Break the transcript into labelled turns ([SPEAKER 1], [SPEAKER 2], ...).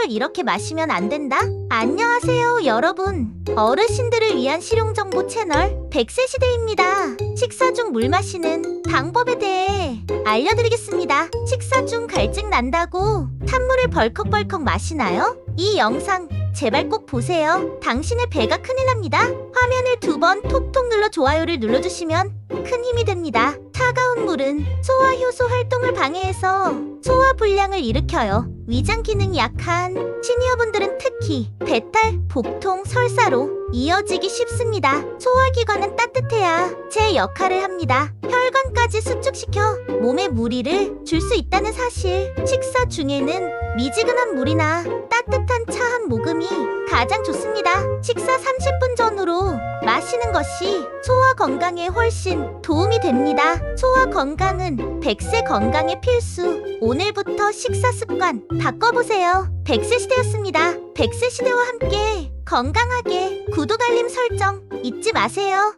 [SPEAKER 1] 술 이렇게 마시면 안 된다. 안녕하세요, 여러분. 어르신들을 위한 실용정보 채널 100세 시대입니다. 식사 중 물 마시는 방법에 대해 알려드리겠습니다. 식사 중 갈증 난다고 탄물을 벌컥벌컥 마시나요? 이 영상 제발 꼭 보세요. 당신의 배가 큰일 납니다. 화면을 두 번 톡톡 눌러 좋아요를 눌러주시면 큰 힘이 됩니다. 차가운 물은 소화 효소 활동을 방해해서 소화 불량을 일으켜요. 위장 기능이 약한 시니어분들은 특히 배탈, 복통, 설사로 이어지기 쉽습니다. 소화기관은 따뜻해야 제 역할을 합니다. 혈관까지 수축시켜 몸에 무리를 줄 수 있다는 사실. 식사 중에는 미지근한 물이나 따뜻한 차 한 모금이 가장 좋습니다. 식사 30분 전후로 마시는 것이 소화 건강에 훨씬 도움이 됩니다. 소화 건강은 100세 건강의 필수. 오늘부터 식사 습관 바꿔보세요. 100세 시대였습니다. 100세 시대와 함께 건강하게 구독 알림 설정 잊지 마세요.